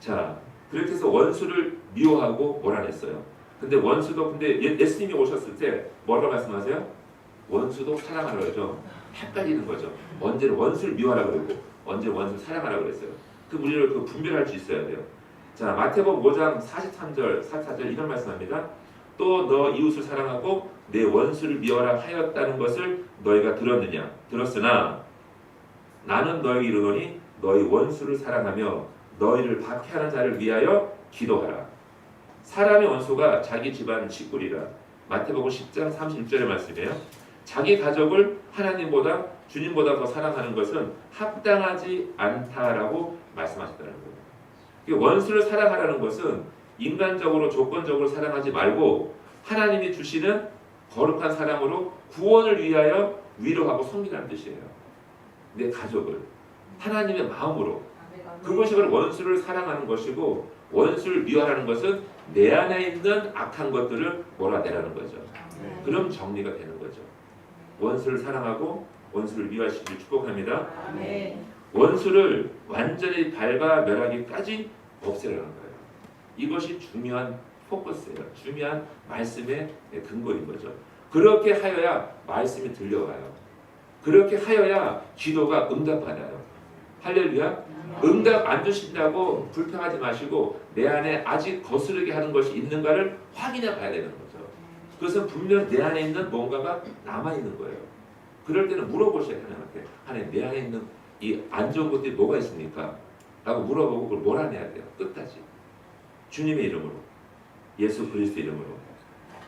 자, 그렇게 해서 원수를 미워하고 몰아냈어요. 근데 원수도 근데 예- 예수님이 오셨을 때 뭐라고 말씀하세요? 원수도 사랑하라 그러죠. 헷갈리는 거죠. 언제는 원수를 미워하라 그러고 언제 원수를 사랑하라 그랬어요. 그 우리를 그 분별할 수 있어야 돼요. 자, 마태복음 5장 43절, 44절 이런 말씀합니다. 또 너 이웃을 사랑하고 내 원수를 미워라 하였다는 것을 너희가 들었느냐? 들었으나 나는 너희 이르노니 너희 원수를 사랑하며 너희를 박해하는 자를 위하여 기도하라. 사람의 원수가 자기 집안 식구리라. 마태복음 10장 31절의 말씀이에요. 자기 가족을 하나님보다 주님보다 더 사랑하는 것은 합당하지 않다라고 말씀하셨다는 거예요. 그 원수를 사랑하라는 것은 인간적으로 조건적으로 사랑하지 말고 하나님이 주시는 거룩한 사랑으로 구원을 위하여 위로하고 섬기라는 뜻이에요. 내 가족을 하나님의 마음으로 그것이 바로 원수를 사랑하는 것이고 원수를 미워하는 것은 내 안에 있는 악한 것들을 몰아내라는 거죠. 그럼 정리가 되는 거죠. 원수를 사랑하고 원수를 미워하시길 축복합니다. 원수를 완전히 밟아 멸하기까지 없애라는 거예요. 이것이 중요한 포커스예요. 중요한 말씀의 근거인 거죠. 그렇게 하여야 말씀이 들려와요. 그렇게 하여야 기도가 응답받아요. 할렐루야. 응답 안 주신다고 불평하지 마시고 내 안에 아직 거스르게 하는 것이 있는가를 확인해 봐야 되는 거죠. 그것은 분명 내 안에 있는 뭔가가 남아 있는 거예요. 그럴 때는 물어보셔야 하나님한테 하나님 내 안에 있는 이 안 좋은 것들이 뭐가 있습니까? 라고 물어보고 그걸 몰아내야 돼요. 끝까지. 주님의 이름으로. 예수 그리스도 이름으로.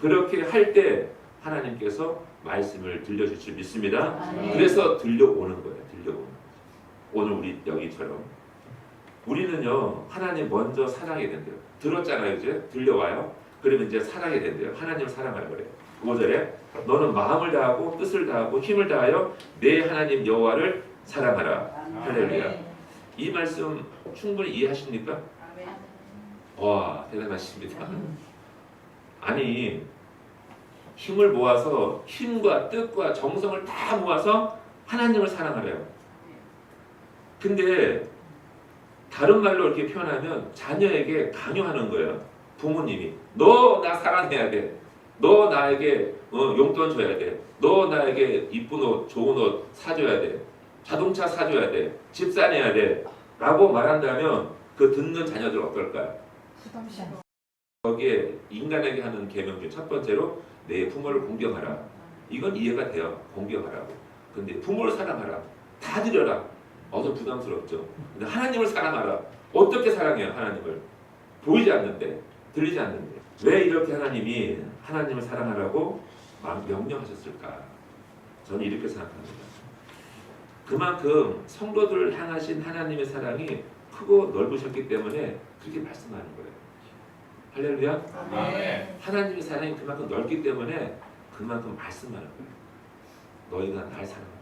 그렇게 할 때 하나님께서 말씀을 들려줄 줄 믿습니다. 그래서 들려오는 거예요. 들려오는. 오늘 우리 여기처럼 우리는요 하나님 먼저 사랑해야 된대요. 들었잖아요 이제 들려와요. 그러면 이제 사랑해야 된대요. 하나님을 사랑하라 그래요. 5절에 너는 마음을 다하고 뜻을 다하고 힘을 다하여 내 하나님 여호와를 사랑하라. 할렐루야. 이 말씀 충분히 이해하십니까? 와 대단하십니다. 아니 힘을 모아서 힘과 뜻과 정성을 다 모아서 하나님을 사랑하래요. 근데 다른 말로 이렇게 표현하면 자녀에게 강요하는 거예요. 부모님이 너 나 사랑해야 돼. 너 나에게 어, 용돈 줘야 돼. 너 나에게 이쁜 옷, 좋은 옷 사줘야 돼. 자동차 사줘야 돼. 집 사내야 돼. 라고 말한다면 그 듣는 자녀들 어떨까요? 부담스러워. 거기에 인간에게 하는 계명 중 첫 번째로 내 부모를 공경하라. 이건 이해가 돼요. 공경하라고. 근데 부모를 사랑하라. 다 드려라. 어서 부담스럽죠. 근데 하나님을 사랑하라. 어떻게 사랑해요, 하나님을? 보이지 않는데, 들리지 않는데. 왜 이렇게 하나님이 하나님을 사랑하라고 막 명령하셨을까? 저는 이렇게 생각합니다. 그만큼 성도들을 향하신 하나님의 사랑이 크고 넓으셨기 때문에 그렇게 말씀하는 거예요. 할렐루야. 아멘. 하나님의 사랑이 그만큼 넓기 때문에 그만큼 말씀하는 거예요. 너희가 날 사랑하라.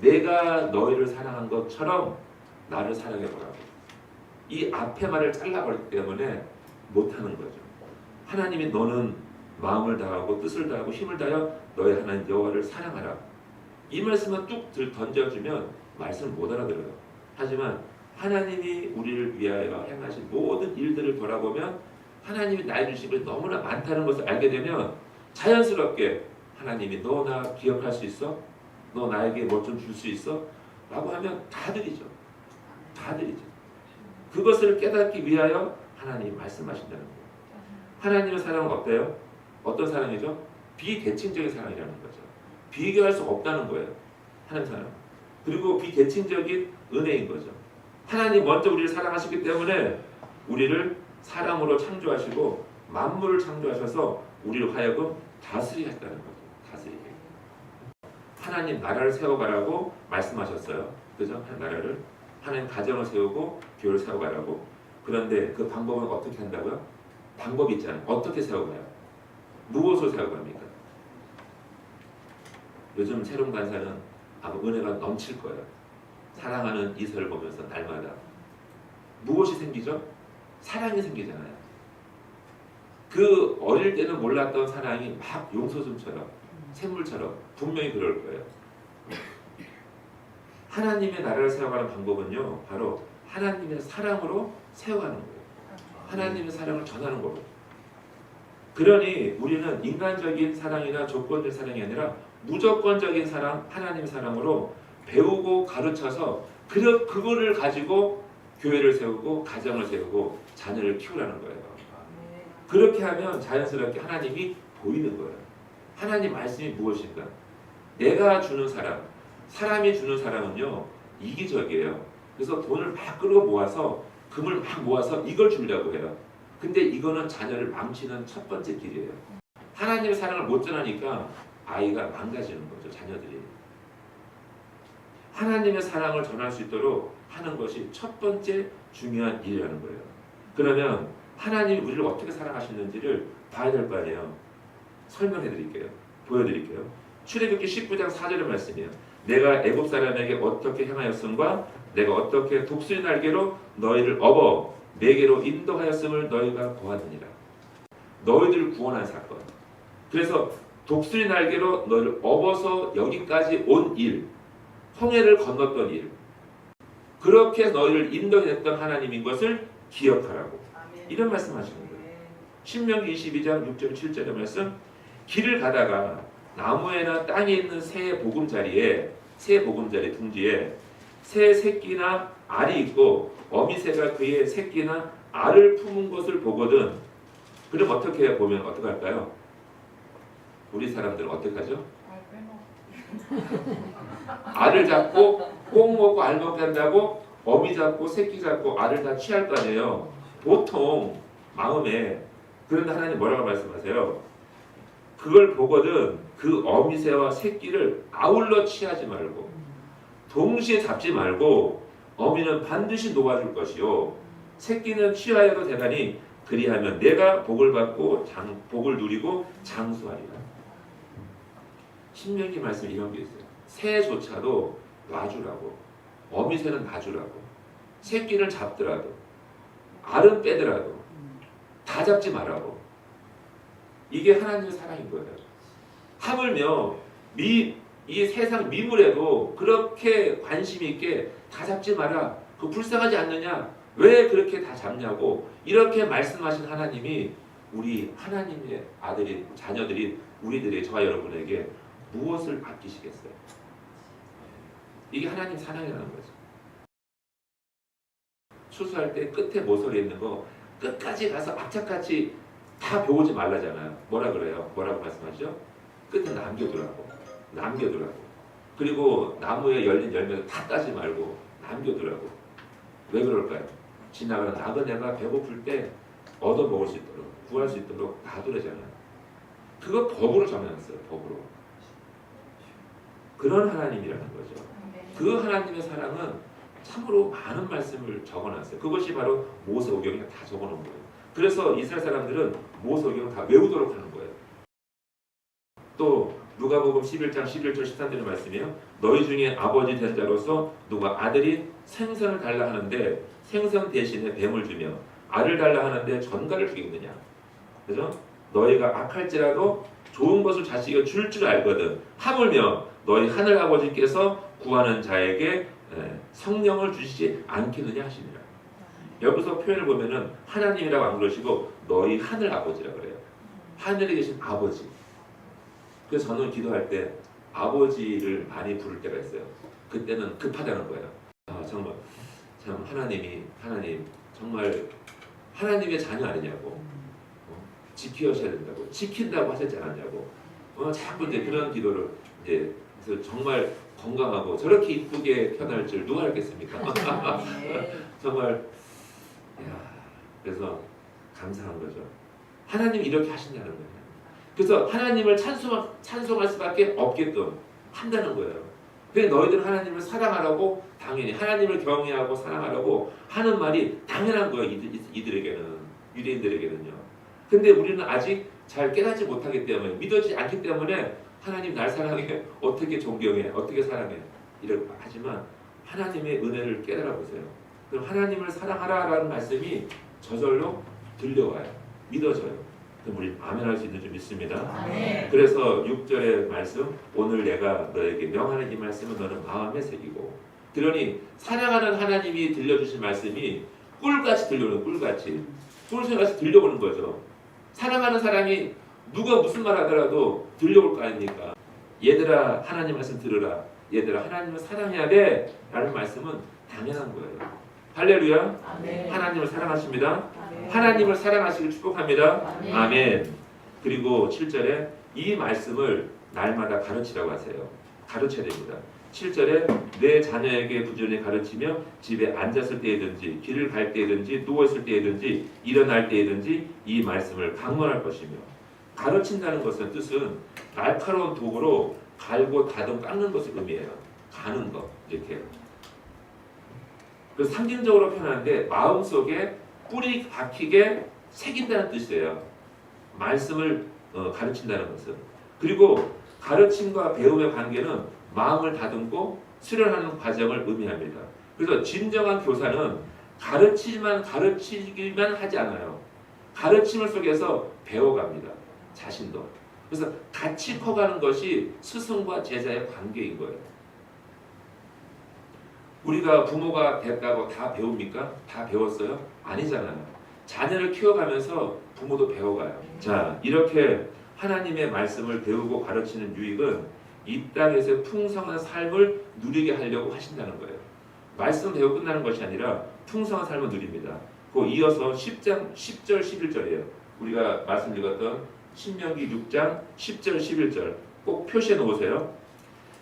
내가 너희를 사랑한 것처럼 나를 사랑해 보라고. 이 앞에 말을 잘라버리기 때문에 못하는 거죠. 하나님이 너는 마음을 다하고 뜻을 다하고 힘을 다하여 너희 하나님 여호와를 사랑하라. 이 말씀을 뚝 들- 던져주면 말씀을 못 알아들어요. 하지만 하나님이 우리를 위하여 행하신 모든 일들을 돌아보면 하나님이 나의 주심이 너무나 많다는 것을 알게 되면 자연스럽게 하나님이 너나 기억할 수 있어? 너 나에게 뭐 좀 줄 수 있어? 라고 하면 다 드리죠. 다 드리죠. 그것을 깨닫기 위하여 하나님이 말씀하신다는 거예요. 하나님의 사랑은 어때요? 어떤 사랑이죠? 비대칭적인 사랑이라는 거죠. 비교할 수 없다는 거예요. 하나님 사랑. 그리고 비대칭적인 은혜인 거죠. 하나님 먼저 우리를 사랑하시기 때문에 우리를 사랑으로 창조하시고 만물을 창조하셔서 우리를 하여금 다스리게 했다는 거죠. 다스리게. 하나님 나라를 세워가라고 말씀하셨어요. 그죠? 나라를 하나님 가정을 세우고 교회를 세워가라고. 그런데 그 방법은 어떻게 한다고요? 방법이 있잖아요. 어떻게 세워가요? 무엇을 세워갑니까? 요즘 새로운 간사는 아마 은혜가 넘칠 거예요. 사랑하는 이서를 보면서 날마다 무엇이 생기죠? 사랑이 생기잖아요. 그 어릴 때는 몰랐던 사랑이 막 용서줌처럼 샘물처럼 분명히 그럴 거예요. 하나님의 나라를 세워가는 방법은요, 바로 하나님의 사랑으로 세워가는 거예요. 하나님의 사랑을 전하는 거고. 그러니 우리는 인간적인 사랑이나 조건적 사랑이 아니라 무조건적인 사랑, 하나님 사랑으로 배우고 가르쳐서 그 그거를 가지고 교회를 세우고 가정을 세우고 자녀를 키우라는 거예요. 그렇게 하면 자연스럽게 하나님이 보이는 거예요. 하나님 말씀이 무엇인가? 내가 주는 사랑, 사람이 주는 사랑은요 이기적이에요. 그래서 돈을 막 끌어 모아서 금을 막 모아서 이걸 주려고 해요. 근데 이거는 자녀를 망치는 첫 번째 길이에요. 하나님의 사랑을 못 전하니까 아이가 망가지는 거죠, 자녀들이. 하나님의 사랑을 전할 수 있도록 하는 것이 첫 번째 중요한 일이라는 거예요. 그러면 하나님이 우리를 어떻게 사랑하시는지를 봐야 될 거 아니에요. 설명해 드릴게요. 보여 드릴게요. 출애굽기 19장 4절의 말씀이에요. 내가 애굽 사람에게 어떻게 행하였음과 내가 어떻게 독수리 날개로 너희를 업어 내게로 인도하였음을 너희가 보았느니라. 너희들을 구원한 사건. 그래서 독수리 날개로 너희를 업어서 여기까지 온 일, 홍해를 건넜던 일, 그렇게 너희를 인도했던 하나님인 것을 기억하라고. 이런 말씀하시는 거예요. 신명기 22장 6절 7절의 말씀 길을 가다가 나무에나 땅에 있는 새 보금자리에 새 보금자리 둥지에 새 새끼나 알이 있고 어미새가 그의 새끼나 알을 품은 것을 보거든 그럼 어떻게 보면 어떻게 할까요? 우리 사람들은 어떻게 하죠? 알을 잡고 꼭 먹고 알 먹게 한다고 어미 잡고 새끼 잡고 알을 다 취할 거 아니에요. 보통 마음에 그런데 하나님 뭐라고 말씀하세요? 그걸 보거든 그 어미새와 새끼를 아울러 취하지 말고 동시에 잡지 말고 어미는 반드시 놓아줄 것이요 새끼는 취하여도 되나니 그리하면 내가 복을 받고 장, 복을 누리고 장수하리라. 신명기 말씀 이런 게 있어요. 새조차도 놔주라고 어미새는 놔주라고 새끼를 잡더라도 알은 빼더라도 다 잡지 말라고 이게 하나님의 사랑인 거예요. 하물며 미, 이 세상 미물에도 그렇게 관심 있게 다 잡지 마라. 그 불쌍하지 않느냐? 왜 그렇게 다 잡냐고 이렇게 말씀하신 하나님이 우리 하나님의 아들이 자녀들이 우리들의 저와 여러분에게 무엇을 아끼시겠어요? 이게 하나님 사랑이라는 거죠. 추수할 때 끝에 모서리 있는 거 끝까지 가서 악착같이 다 배우지 말라잖아요. 뭐라 그래요? 뭐라고 말씀하시죠? 끝에 남겨두라고. 남겨두라고. 그리고 나무에 열린 열매를 다 따지 말고 남겨두라고. 왜 그럴까요? 지나가는 나그네가 배고플 때 얻어 먹을 수 있도록 구할 수 있도록 놔두래잖아요. 그거 법으로 정해놨어요. 법으로. 그런 하나님이라는 거죠. 그 하나님의 사랑은 참으로 많은 말씀을 적어놨어요. 그것이 바로 모세오경에 다 적어놓은 거예요. 그래서 이스라엘 사람들은 모세오경을 다 외우도록 하는 거예요. 또 누가복음 11장 11절 13절의 말씀이에요. 너희 중에 아버지 된 자로서 누가 아들이 생선을 달라 하는데 생선 대신에 뱀을 주며 알을 달라 하는데 전갈을 주겠느냐. 그죠? 너희가 악할지라도 좋은 것을 자식에게 줄 줄 알거든. 하물며 너희 하늘 아버지께서 구하는 자에게 에, 성령을 주시지 않겠느냐 하시니라. 여기서 표현을 보면은 하나님이라고 안 그러시고 너희 하늘 아버지라 그래요. 하늘에 계신 아버지. 그래서 저는 기도할 때 아버지를 많이 부를 때가 있어요. 그때는 급하다는 거예요. 아 정말 참 하나님이 하나님 정말 하나님의 자녀 아니냐고 어? 지키셔야 된다고 지킨다고 하셨지 않았냐고 어, 자꾸 이제 그런 기도를 이제 그래서 정말 건강하고 저렇게 이쁘게 태어날 줄 누가 알겠습니까? 정말 야, 그래서 감사한 거죠. 하나님이 이렇게 하신다는 거예요. 그래서 하나님을 찬송, 찬송할 수밖에 없게끔 한다는 거예요. 그래 너희들 하나님을 사랑하라고 당연히 하나님을 경외하고 사랑하라고 하는 말이 당연한 거예요. 이들, 이들에게는 유대인들에게는요. 근데 우리는 아직 잘 깨닫지 못하기 때문에 믿어지지 않기 때문에 하나님 날 사랑해 어떻게 존경해 어떻게 사랑해 이렇게 하지만 하나님의 은혜를 깨달아 보세요. 그럼 하나님을 사랑하라라는 말씀이 저절로 들려와요. 믿어져요. 그럼 우리 아멘할 수 있는 줄 믿습니다. 그래서 6절의 말씀 오늘 내가 너에게 명하는 이 말씀은 너는 마음에 새기고 그러니 사랑하는 하나님이 들려주신 말씀이 꿀같이 들려오는 꿀같이 가서 들려보는 거죠. 사랑하는 사람이 누가 무슨 말 하더라도 들려올 거 아닙니까? 얘들아 하나님 말씀 들으라. 얘들아 하나님을 사랑해야 돼. 라는 말씀은 당연한 거예요. 할렐루야. 아멘. 하나님을 사랑하십니다. 아멘. 하나님을 사랑하시길 축복합니다. 아멘. 아멘. 그리고 7절에 이 말씀을 날마다 가르치라고 하세요. 가르쳐야 됩니다. 7절에 내 자녀에게 부지런히 가르치며 집에 앉았을 때이든지 길을 갈 때이든지 누워있을 때이든지 일어날 때이든지 이 말씀을 강론할 것이며 가르친다는 것은 뜻은 날카로운 도구로 갈고 다듬 깎는 것을 의미해요. 가는 것 이렇게. 그래서 상징적으로 표현하는데 마음속에 뿌리 박히게 새긴다는 뜻이에요. 말씀을 어, 가르친다는 것은 그리고 가르침과 배움의 관계는 마음을 다듬고 수련하는 과정을 의미합니다. 그래서 진정한 교사는 가르치지만 가르치기만 하지 않아요. 가르침을 속에서 배워갑니다. 자신도. 그래서 같이 커가는 것이 스승과 제자의 관계인 거예요. 우리가 부모가 됐다고 다 배웁니까? 다 배웠어요? 아니잖아요. 자녀를 키워가면서 부모도 배워가요. 자, 이렇게 하나님의 말씀을 배우고 가르치는 유익은 이 땅에서 풍성한 삶을 누리게 하려고 하신다는 거예요. 말씀 배우고 끝나는 것이 아니라 풍성한 삶을 누립니다. 그 이어서 10장 10절 11절이에요. 우리가 말씀 읽었던 신명기 6장 10절 11절 꼭 표시해 놓으세요.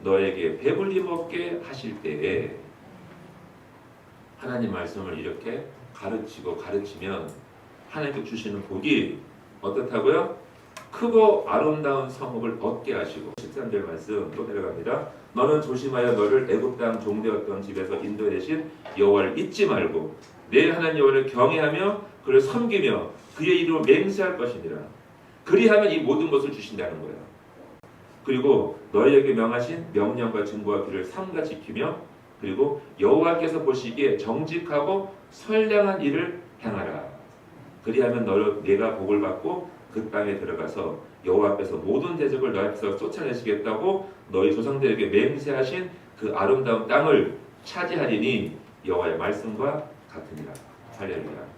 너에게 배불리 먹게 하실 때에 하나님 말씀을 이렇게 가르치고 가르치면 하나님께 주시는 복이 어떻다고요? 크고 아름다운 성읍을 얻게 하시고 13절 말씀 또 내려갑니다. 너는 조심하여 너를 애굽 땅 종되었던 집에서 인도내신 여호와를 잊지 말고 내 하나님 여호와를 경외하며 그를 섬기며 그의 이름으로 맹세할 것이니라. 그리하면 이 모든 것을 주신다는 거예요. 그리고 너희에게 명하신 명령과 증거와 규를 삼가 지키며 그리고 여호와께서 보시기에 정직하고 선량한 일을 행하라. 그리하면 너를 내가 복을 받고 그 땅에 들어가서 여호와 앞에서 모든 대적을 너희 앞에서 쫓아내시겠다고 너희 조상들에게 맹세하신 그 아름다운 땅을 차지하리니 여호와의 말씀과 같으니라. 할렐루야.